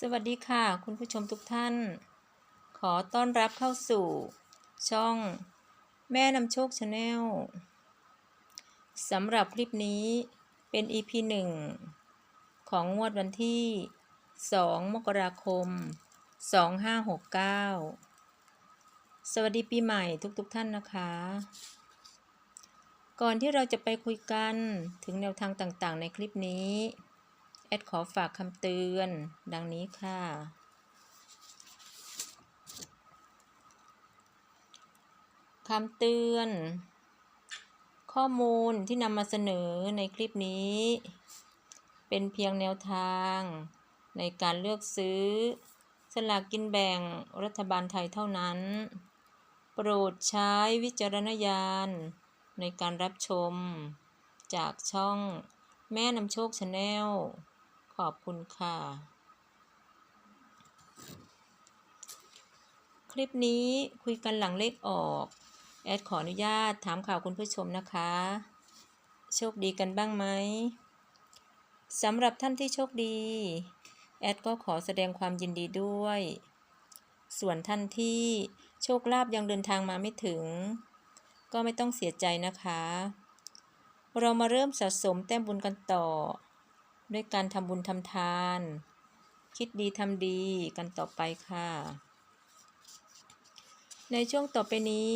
สวัสดีค่ะ คุณผู้ชมทุกท่าน ขอต้อนรับเข้าสู่ ช่องแม่นำโชคชาแนลสำหรับคลิปนี้เป็น EP 1 ของงวดวันที่ 2 มกราคม 2569 สวัสดีปีใหม่ทุกๆทท่านนะคะ ก่อนที่เราจะไปคุยกันถึงแนวทางต่างๆ ในคลิปนี้ แอดขอฝากคำเตือน ดังนี้ค่ะ คำเตือน ข้อมูลที่นำมาเสนอในคลิปนี้ เป็นเพียงแนวทางในการเลือกซื้อ สลากกินแบ่งรัฐบาลไทยเท่านั้น โปรดใช้วิจารณญาณในการรับชมจากช่องแม่นำโชคชาแนล ขอบคุณค่ะ คลิปนี้คุยกันหลังเลขออก แอดขออนุญาตถามข่าวคุณผู้ชมนะคะ โชคดีกันบ้างไหมสำหรับท่านที่โชคดี แอดก็ขอแสดงความยินดีด้วย ส่วนท่านที่โชคลาภยังเดินทางมาไม่ถึง ก็ไม่ต้องเสียใจนะคะ เรามาเริ่มสะสมแต้มบุญกันต่อ ด้วยการทำบุญทำทาน คิดดีทำดีกันต่อไปค่ะ ในช่วงต่อไปนี้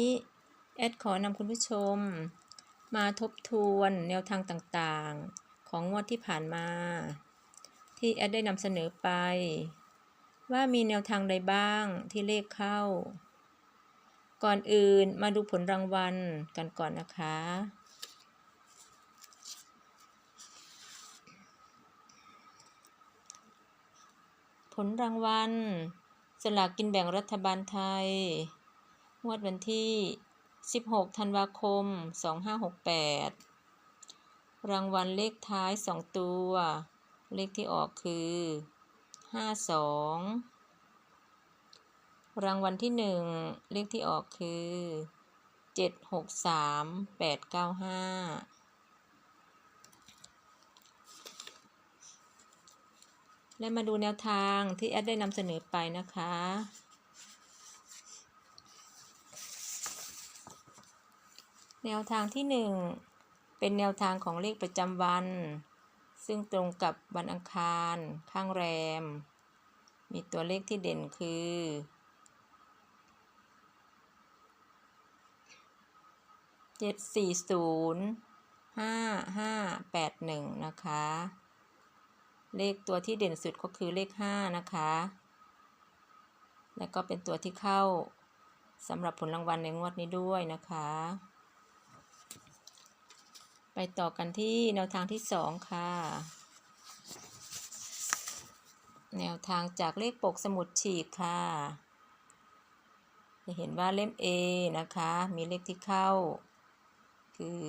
แอดขอนำคุณผู้ชม มาทบทวนแนวทางต่างๆ ของงวดที่ผ่านมา ที่แอดได้นำเสนอไป ว่ามีแนวทางใดบ้างที่เลขเข้า ก่อนอื่นมาดูผลรางวัลกันก่อนนะคะ ลรางวัล สลากกินแบ่งรัฐบาลไทย งวดวันที่ 16 ธันวาคม 2568 รางวัลเลขท้าย 2 ตัว เลขที่ออกคือ 52 รางวัลที่ 1 เลขที่ออกคือ 763 และมาดูแนวทางที่แอดได้นำเสนอไปนะคะ แนวทางที่ 1 เป็นแนวทางของเลขประจำวัน ซึ่งตรงกับวันอังคาร ข้างแรม มีตัวเลขที่เด่นคือเจ็ดสี่ศูนย์ห้าห้าแปดหนึ่งนะคะ เลขตัวที่เด่นสุดก็คือเลขห้านะคะ แล้วก็เป็นตัวที่เข้าสำหรับผลรางวัลในงวดนี้ด้วยนะคะ ไปต่อกันที่แนวทางที่สองค่ะ แนวทางจากเลขปกสมุดฉีกค่ะ จะเห็นว่าเล่ม A นะคะ มีเลขที่เข้า คือ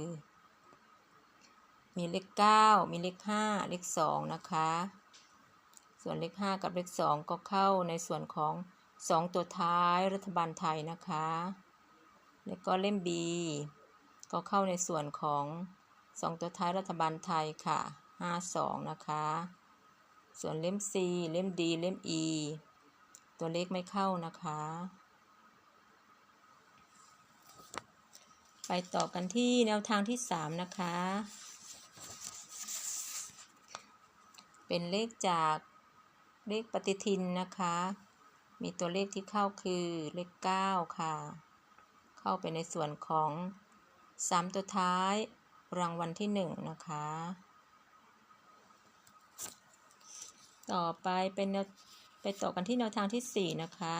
มีเลข9มีเลข5เลข2นะคะ ส่วนเลข5กับเลข2ก็เข้าในส่วนของ2ตัวท้ายรัฐบาลไทยนะคะ แล้วก็เล่ม B ก็เข้าในส่วนของ2ตัวท้ายรัฐบาลไทยค่ะ52นะคะ ส่วนเล่ม C เล่ม D เล่ม E ตัวเลขไม่เข้านะคะ ไปต่อกันที่แนวทางที่3นะคะ เป็นเลขจากเลขปฏิทินนะคะ มีตัวเลขที่เข้าคือเลข 9 ค่ะ เข้าไปในส่วนของ 3 ตัวท้ายรางวัลที่ 1 นะคะ ต่อไปเป็นแนวไปต่อกันที่แนวทางที่ 4 นะคะ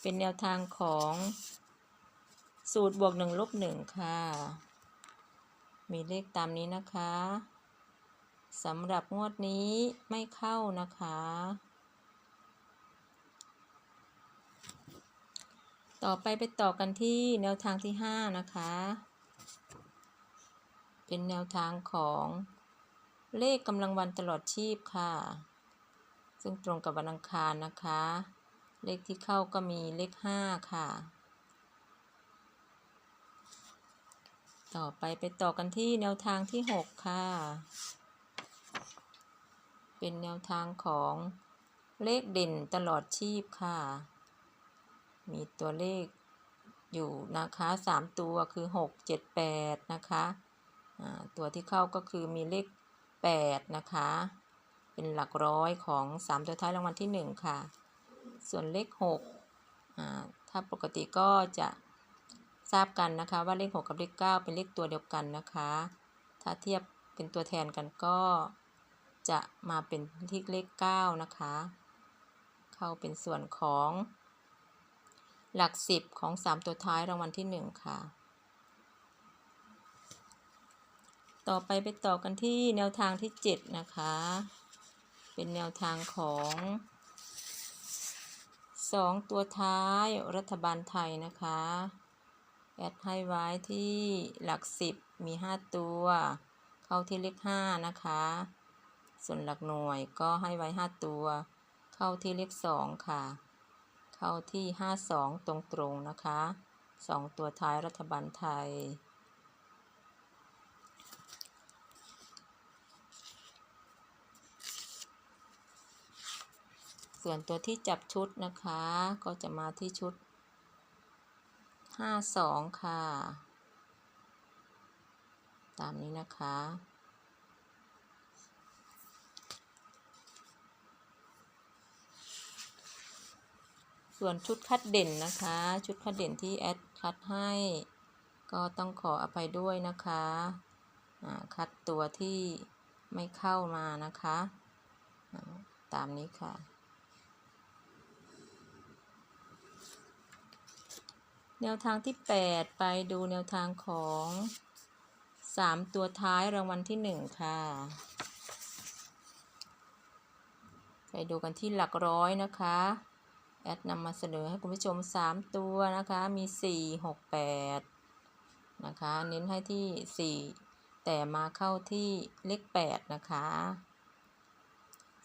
เป็นแนวทางของสูตรบวกหนึ่งลบหนึ่งค่ะ มีเลขตามนี้นะคะ สำหรับงวดนี้ไม่เข้านะคะ ต่อไปไปต่อกันที่แนวทางที่ 5 นะคะ เป็นแนวทางของเลขกำลังวันตลอดชีพค่ะ ซึ่งตรงกับวันอังคารนะคะ เลขที่เข้าก็มีเลข 5 ค่ะ ต่อไปไปต่อกันที่แนวทางที่ 6 ค่ะ เป็นแนวทางของเลขเด่นตลอดชีพค่ะ มีตัวเลขอยู่นะคะสามตัวคือหกเจ็ดแปดนะคะตัวที่เข้าก็คือมีเลขแปดนะคะ เป็นหลักร้อยของสามตัวท้ายรางวัลที่หนึ่งค่ะ ส่วนเลขหกถ้าปกติก็จะทราบกันนะคะว่าเลข 6 กับเลข 9 เป็นเลขตัวเดียวกันนะคะ ถ้าเทียบเป็นตัวแทนกันก็ จะมาเป็นที่เลข 9 นะคะ เข้าเป็นส่วนของหลัก 10 ของ 3 ตัวท้ายรางวัลที่ 1 ค่ะ ต่อไปไปต่อกันที่แนวทางที่ 7 นะคะ เป็นแนวทางของ 2 ตัวท้ายรัฐบาลไทยนะคะ แอดให้ไว้ที่หลัก 10 มี 5 ตัว เข้าที่เลข 5 นะคะ ส่วนหลักหน่วยก็ให้ไว้ 5 ตัว เข้าที่เลข2ค่ะ เข้าที่ 52 ตรงๆนะคะ 2 ตัวท้ายรัฐบาลไทยส่วนตัวที่จับชุดนะคะ ก็จะมาที่ชุด 52 ค่ะ ตามนี้นะคะ ส่วนชุดคัดเด่นนะคะ ชุดคัดเด่นที่แอดคัดให้ ก็ต้องขออภัยด้วยนะคะคัดตัวที่ไม่เข้ามานะคะ ตามนี้ค่ะ แนวทางที่ 8 ไปดูแนวทางของ 3 ตัวท้ายรางวัลที่ 1 ค่ะ ไปดูกันที่หลักร้อยนะคะ แอดนำมาเสนอให้คุณผู้ชม 3 ตัวนะคะ มี 4 6 8 นะคะ เน้นให้ที่ 4 แต่มาเข้าที่เลข 8 นะคะ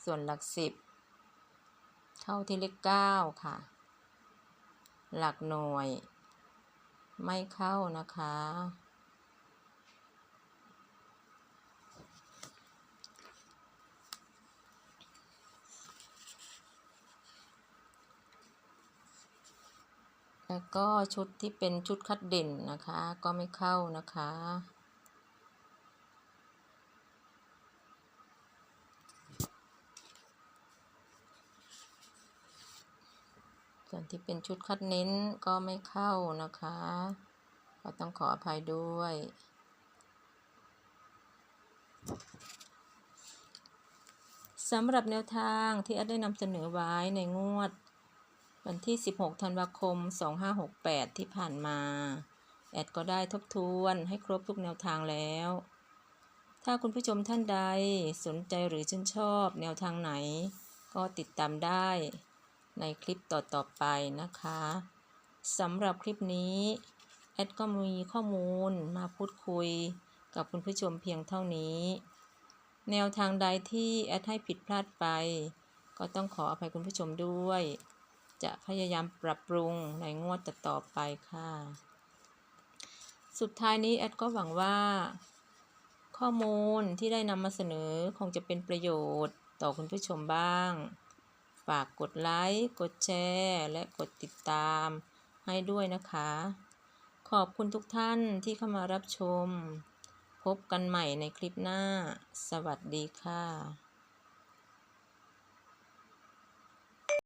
ส่วนหลัก 10 เข้าที่เลข 9 ค่ะ หลักหน่วย ไม่เข้านะคะ แล้วก็ชุดที่เป็นชุดคัดเด่นนะคะ ก็ไม่เข้านะคะ ส่วนที่เป็นชุดคัดเน้นก็ไม่เข้านะคะก็ต้องขออภัยด้วย สำหรับแนวทางที่อดได้นำเสนอไว้ในงวด วันที่ 16 ธันวาคม 2568 ที่ผ่านมา แอดก็ได้ทบทวนให้ครบทุกแนวทางแล้ว ถ้าคุณผู้ชมท่านใดสนใจหรือชื่นชอบแนวทางไหน ก็ติดตามได้ในคลิปต่อๆไปนะคะสำหรับคลิปนี้ แอดก็มีข้อมูลมาพูดคุยกับคุณผู้ชมเพียงเท่านี้ แนวทางใดที่แอดให้ผิดพลาดไป ก็ต้องขออภัยคุณผู้ชมด้วย จะพยายามปรับปรุงในงวดต่อไปค่ะ สุดท้ายนี้แอดก็หวังว่า ข้อมูลที่ได้นำมาเสนอคงจะเป็นประโยชน์ต่อคุณผู้ชมบ้าง ฝากกดไลค์ กดแชร์ และกดติดตามให้ด้วยนะคะ ขอบคุณทุกท่านที่เข้ามารับชม พบกันใหม่ในคลิปหน้า สวัสดีค่ะ